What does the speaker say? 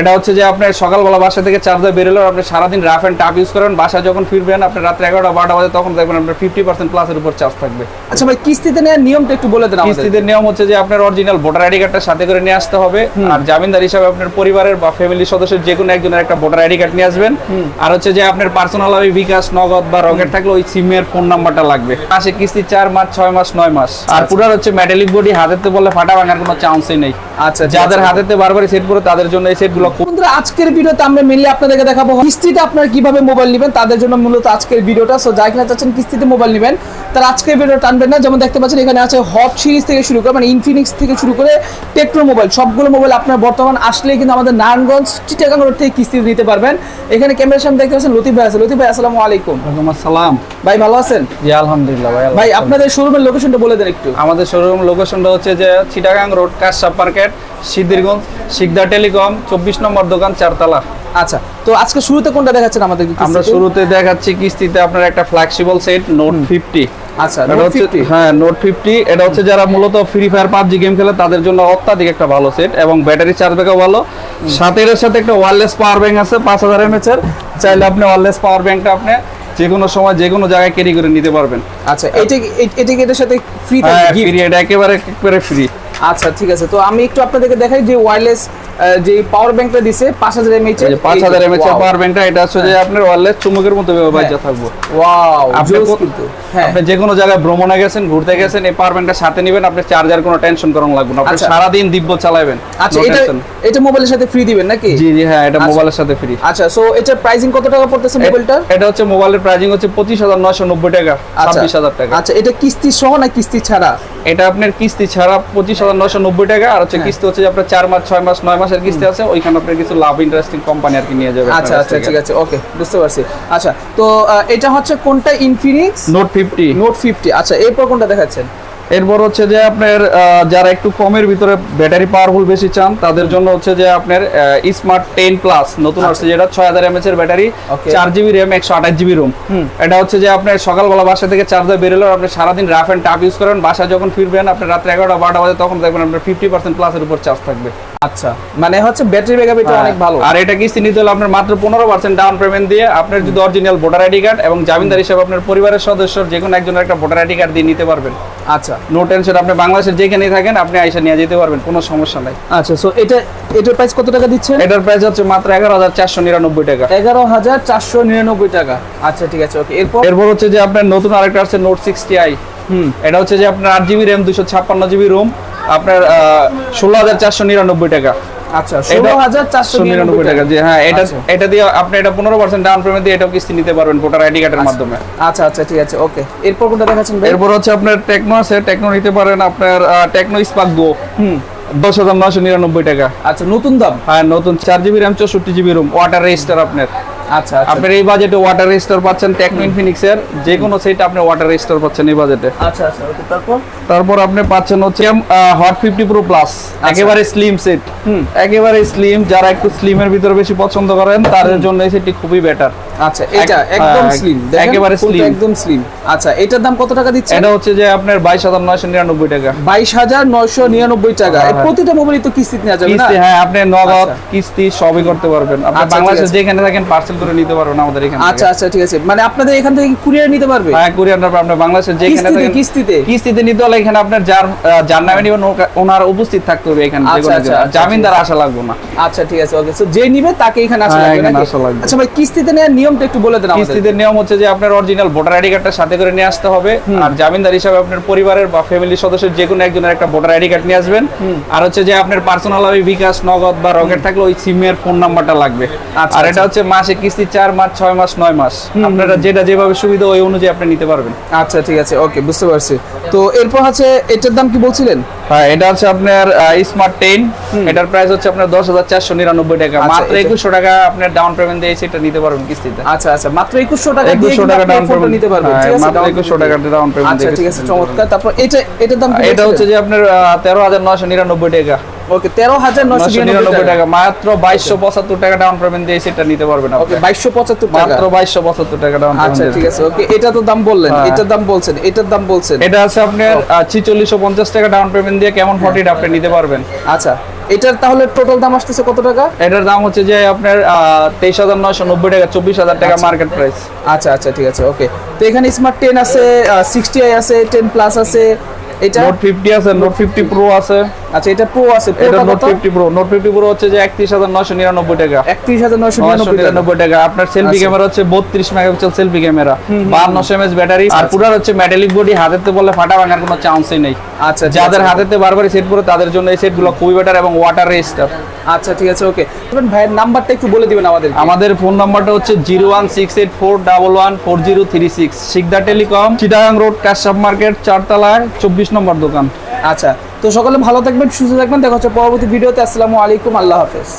এটা হচ্ছে যে আপনি সকালবেলা বাসা থেকে চার্জার বেরোলো আপনি সারাদিন রাফ অ্যান্ড টাফ ইউজ করেন বাসা যখন ফিরবেন আপনি রাত্রে এগারোটা বারোটা বাজে তখন দেখবেন আপনার ফিফটি পার্সেন্ট প্লাসের উপর চার্জ থাকবে। আচ্ছা ভাই কিস্তিতে নেওয়ার নিয়মটা একটু বলে দেন কিস্তিতে নিয়ম হচ্ছে যে আপনার অরিজিনাল ভোটার আইডি কার্ডটা সাথে করে নিয়ে আসতে হবে আর জামিনদার হিসাবে আপনার পরিবারের বা ফ্যামিলির সদস্যের যে কোনো একজনের একটা ভোটার আইডি কার্ড নিয়ে আসবেন। আর হচ্ছে যে আপনার পার্সোনাল ভাবে বিকাশ নগদ বা রকেট থাকলে ওই সিমের ফোন নাম্বারটা লাগবে। মাসে কিস্তি চার মাস ছয় মাস নয় মাস। আর পুরার হচ্ছে মেটালিক বডি হাতেতে বললে ফাটা ভাঙার কোনো চান্সই নেই। আচ্ছা যাদের হাতেতে বারবারই সেট করে তাদের জন্য এই সেটগুলো বন্ধুরা আজকের ভিডিওতে আমরা মেনলি আপনাদেরকে দেখাবো কিস্তিতে আপনারা কীভাবে মোবাইল নেবেন তাদের জন্য মূলত আজকের ভিডিওটা। সো যাই কিনা চাচ্ছেন কিস্তিতে মোবাইল নেবেন তার আজকের ভিডিও টানবেন না। যেমন দেখতে পাচ্ছেন এখানে আছে হট সিরিজ থেকে শুরু করে মানে ইনফিনিক্স থেকে শুরু করে টেকনো মোবাইল সবগুলো মোবাইল আপনার বর্তমান আসলেই কিন্তু আমাদের নারায়ণগঞ্জ চিটাগাং রোড থেকে কিস্তি নিতে পারবেন। এখানে ক্যামেরার সামনে দেখতে পাচ্ছেন লতিফ ভাই আছে। লতিফ ভাই আসসালামু আলাইকুম। ওয়ালাইকুম আসসালাম। ভাই ভালো আছেন? জি আলহামদুলিল্লাহ ভাই ভাই আপনাদের শোরুমের লোকেশনটা বলে দেন একটু। আমাদের শোরুম লোকেশনটা হচ্ছে যে Chittagong road Kashap market Siddhirganj Shikda telecom চব্বিশ নম্বর দোকান চারতলা। আচ্ছা তো আজকে শুরুতে কোনটা দেখাচ্ছেন আমাদের আমরা শুরুতে দেখাচ্ছি কিস্তিতে আপনার একটা ফ্ল্যাক্সিবল সেট নোট ফিফটি আচ্ছা 50 হ্যাঁ নোট ফিফটি এটা হচ্ছে যারা মূলত ফ্রি ফায়ার পাবজি গেম খেলে তাদের জন্য অত্যাধিক একটা ভালো সেট এবং ব্যাটারি চার্জ ব্যাকআপ ভালো। সাথে এর সাথে একটা ওয়্যারলেস পাওয়ার ব্যাংক আছে পাঁচ হাজার এমএচ এর। চাইলে আপনি ওয়্যারলেস পাওয়ার ব্যাংকটা আপনি যে কোনো সময় যে কোনো জায়গায় ক্যারি করে নিতে পারবেন। আচ্ছা এটা কি- এটা এটার সাথে ফ্রি হ্যাঁ ফ্রি এটা একেবারে একেবারে ফ্রি আচ্ছা ঠিক আছে। তো আমি একটু আপনাদেরকে দেখাই যে ওয়্যারলেস যে পাওয়ার ব্যাংকটা দিছে পাঁচ হাজার এমএইচ এই যে পাঁচ হাজার এমএচ এর পাওয়ার ব্যাংকটা এটা হচ্ছে যে আপনার ওয়্যারলেস চুম্বকের মতো ব্যবহার হ্যাঁ। থাকব। ওয়াও আপনি জোস কিন্তু। হ্যাঁ। আপনি যে কোনো জায়গায় ভ্রমণে গেছেন ঘুরতে গেছেন এই পাওয়ার ব্যাংকটা সাথে নেবেন আপনি চার্জার কোনো টেনশন করানো লাগবে না। আপনি আচ্ছা। সারাদিন দিব্য চালাবেন আচ্ছা No এটা এটা মোবাইলের সাথে ফ্রি দিবেন নাকি? জি জি হ্যাঁ এটা আচ্ছা। মোবাইলের সাথে ফ্রি আচ্ছা সো এটার প্রাইসিং কত টাকা পড়তেছে মোবাইলটার এটা হচ্ছে মোবাইলের প্রাইসিং হচ্ছে পঁচিশ হাজার নয়শো নব্বই টাকা আচ্ছা। ছাব্বিশ হাজার টাকা। আচ্ছা এটা কিস্তি সহ না কিস্তি ছাড়া? এটা আপনার কিস্তি ছাড়া পঁচিশ হাজার নয়শো নব্বই টাকা আর হচ্ছে হ্যাঁ। কিস্তি হচ্ছে আপনার চার মাস ছয় মাস নয় মাসের কিস্তি আছে ওইখানে আপনার কিছু লাভ ইন্টারেস্টিং কোম্পানি আর কি নিয়ে যাবে আচ্ছা আচ্ছা ঠিক আছে ওকে বুঝতে পারছি। আচ্ছা তো এটা হচ্ছে কোনটা Infinix note fifty note fifty আচ্ছা এরপর কোনটা দেখাচ্ছেন? এরপর হচ্ছে যে আপনার যারা একটু কমের ভিতরে ব্যাটারি পাওয়ারফুল বেশি চান তাদের জন্য হচ্ছে যে আপনার স্মার্ট টেন প্লাস নতুন আচ্ছা। আসছে যেটা ছয় হাজার এমএচ এর ব্যাটারি চার জিবি র্যাম একশো আঠাশ জিবি রোম এটা হচ্ছে যে আপনার সকালবেলা বাসা থেকে চার্জার বেরোলো আপনি সারাদিন রাফ অ্যান্ড টাফ ইউজ করেন বাসা যখন ফিরবেন আপনি রাত্রে এগারোটা বারোটা বাজে তখন দেখবেন আপনার ফিফটি পার্সেন্ট প্লাসের উপর চার্জ থাকবে। আচ্ছা। মানে হচ্ছে ব্যাটারি ব্যাকআপ এটা অনেক ভালো। আর এটা কিস্তি নিতে হলে আপনার মাত্র পনেরো পার্সেন্ট ডাউন পেমেন্ট দিয়ে আপনার যদি অরিজিনাল ভোটার আইডি কার্ড এবং জামিনদার হিসাবে আপনার পরিবারের সদস্য যে কোনো একজনের একটা ভোটার আইডি কার্ড দিয়ে নিতে পারবেন। আচ্ছা। নো টেনশন আপনি বাংলাদেশের যেখানেই থাকেন আপনি আইসা নিয়ে যেতে পারবেন কোনো সমস্যা নাই। আচ্ছা সো এটা এটার প্রাইস কত টাকা দিচ্ছেন? এটার প্রাইস হচ্ছে মাত্র এগারো হাজার চারশো নিরানব্বই টাকা। এগারো হাজার চারশো নিরানব্বই টাকা। আচ্ছা ঠিক আছে ওকে এরপর? এরপর হচ্ছে যে আপনার নতুন আরেকটা আছে নোট সিক্সটি আই হুম। এটা হচ্ছে যে আপনার আট জিবি র্যাম দুশো ছাপ্পান্ন জিবি রোম আপনার ষোলো হাজার চারশো নিরানব্বই টাকা। আচ্ছা টাকা। জি হ্যাঁ এটা আচ্ছা। এটা দিয়ে আপনি এটা পনেরো পার্সেন্ট ডাউন পেমেন্ট দিয়ে এটাও কিস্তি নিতে পারবেন ভোটার আইডি কার্ডের মাধ্যমে। আচ্ছা আচ্ছা ঠিক আছে ওকে। এরপর কোনটা দেখাচ্ছেন ভাই? এরপর হচ্ছে আপনার টেকনো আছে টেকনো নিতে পারেন আপনার টেকনো স্পার্ক গো হুম। দশ হাজার নয়শো নিরানব্বই টাকা। আচ্ছা নতুন দাম? হ্যাঁ নতুন চার জিবি র্যাম চৌষট্টি জিবি রুম ওয়াটার রেজিস্টার আপনার। আচ্ছা আচ্ছা। আপনার এই বাজেটে ওয়াটার রেজিস্টার পাচ্ছেন টেকনো ইনফিনিক্স যে কোনো সেট আপনি ওয়াটার রেজিস্টার পাচ্ছেন এই বাজেটে আচ্ছা আচ্ছা তারপর? তারপর আপনি পাচ্ছেন হচ্ছে হট ফিফটি প্রো প্লাস একেবারে স্লিম সেট হুম। একেবারে স্লিম যারা একটু স্লিমের ভিতরে বেশি পছন্দ করেন তাদের জন্য এই সেটটি খুবই বেটার আচ্ছা এটা একদম স্লিম একেবারে slim। একদম স্লিম আচ্ছা এটার দাম কত টাকা দিচ্ছে এটা হচ্ছে যে আপনার বাইশ হাজার নয়শো নিরানব্বই টাকা। বাইশ হাজার নয়শো নিরানব্বই টাকা। হ্যাঁ, হ্যাঁ। প্রতিটা মোবাইল তো কিস্তিতে নেওয়া যাবে না? কিস্তি হ্যাঁ আপনি নগদ আচ্ছা। কিস্তি সবই করতে পারবেন। আপনি আচ্ছা, বাংলাদেশে যেখানে থাকেন পার্সেল করে নিতে পারবেন আমাদের এখানে আচ্ছা আচ্ছা ঠিক আছে। মানে আপনাদের এখান থেকে কুরিয়ার নিতে পারবে? হ্যাঁ কুরিয়ার আপনার বাংলাদেশের যেখানে থাকেন কিস্তিতে? কিস্তিতে নিতে হলে এখানে আপনার যার যার নামে নিবেন ওনার উপস্থিত থাকতে হবে এখানে আচ্ছা, জামিনদার আসা লাগবে না। আচ্ছা ঠিক আছে ওকে সো যে নিবে তাকে এখানে আসা হ্যাঁ, লাগবে? আসা লাগবে। আচ্ছা ভাই কিস্তিতে নেওয়ার নিয়মটা একটু বলে দেন আমাদের। কিস্তিতে নিয়ম হচ্ছে যে আপনার অরিজিনাল ভোটার আইডি কার্ডটা সাথে করে নিয়ে আসতে হবে। আর জামিনদার হিসাবে আপনার পরিবারের বা ফ্যামিলির সদস্যের যে কোনো একজনের একটা ভোটার আইডি কার্ড নিয়ে আসবেন। আর হচ্ছে যে আপনার পার্সোনাল ভাবে বিকাশ নগদ বা রকেট থাকলে ওই সিমের ফোন নাম্বারটা লাগবে। আচ্ছা, আর এটা আচ্ছা। হচ্ছে মাসে কিস্তি চার মাস ছয় মাস নয় মাস। আপনারা যেটা যেভাবে সুবিধা ওই অনুযায়ী আপনি নিতে পারবেন। আচ্ছা ঠিক আছে। ওকে বুঝতে পারছি। তো এরপর হচ্ছে এটার দাম কি বলছিলেন? হ্যাঁ এটা হচ্ছে আপনার স্মার্ট টেন এটার প্রাইস হচ্ছে আপনার দশ হাজার চারশো নিরানব্বই টাকা। আচ্ছা, মাত্র একুশশো টাকা আপনার ডাউন পেমেন্ট দিয়ে সেটা নিতে পারবেন কিস্তিতে। আচ্ছা আচ্ছা। মাত্র একুশশো টাকা একুশশো টাকা ডাউন পেমেন্ট নিতে পারবেন। আছে? মাত্র ডাউন পেমেন্ট আচ্ছা ঠিক আছে চমৎকার। তারপর এটা এটার দাম এটা হচ্ছে যে আপনার তেরো হাজার নশো নিরানব্বই টাকা। ওকে মাত্র ডাউন পেমেন্ট দিয়ে সেটা নিতে পারবেন আপনি। ওকে টাকা। মাত্র পঁচাত্তর টাকা ডাউন আচ্ছা ঠিক আছে ওকে। এটা তো দাম বললেন হ্যাঁ। এটার দাম বলছেন এটার দাম বলছেন। এটা আছে আপনার ছিচল্লিশশো পঞ্চাশ টাকা ডাউন পেমেন্ট দিয়ে কেমন ফর্টিটা আপনি নিতে পারবেন। আচ্ছা। এটার তাহলে টোটাল দাম আসতেছে কত টাকা? এটার দাম হচ্ছে যে আপনার তেইশ হাজার নয়শো নব্বই টাকা চব্বিশ হাজার টাকা মার্কেট প্রাইস আচ্ছা আচ্ছা ঠিক আছে ওকে তো এখানে স্মার্ট টেন আছে সিক্সটি আই আছে টেন প্লাস আছে এটা নোট ফিফটি আছে নোট ফিফটি প্রো আছে। আচ্ছা এটা প্রো আছে। এটা নোট কত fifty pro note fifty pro হচ্ছে যে একত্রিশ হাজার নয়শো নিরানব্বই টাকা। একত্রিশ হাজার নয়শো নয়শো নিরানব্বই টাকা। আপনার সেলফি আচ্ছা। ক্যামেরা হচ্ছে বত্রিশ মেগাপিক্সেল সেলফি ক্যামেরা বাহান্নশো এমএস ব্যাটারি। আর পুরো হচ্ছে মেটালিক বডি হাতেতে বলে ফাটা ভাঙার কোনো চান্সই নেই। আচ্ছা যাদের হাতে হাতেতে বারবারই সেট করে তাদের জন্য এই সেটগুলো খুবই বেটার এবং ওয়াটার রেজিস্টার আচ্ছা ঠিক আছে ওকে ভাইয়ের নাম্বারটা একটু বলে দিবেন আমাদের। আমাদের ফোন নাম্বারটা হচ্ছে zero one six eight four double one four zero three six. Shikda telecom Chittagong road Kashap market চারতলায় চব্বিশ নম্বর দোকান। আচ্ছা তো সকলে ভালো থাকবেন সুস্থ থাকবেন। দেখা হচ্ছে পরবর্তী ভিডিওতে। আসসালামু আলাইকুম আল্লাহ হাফেজ।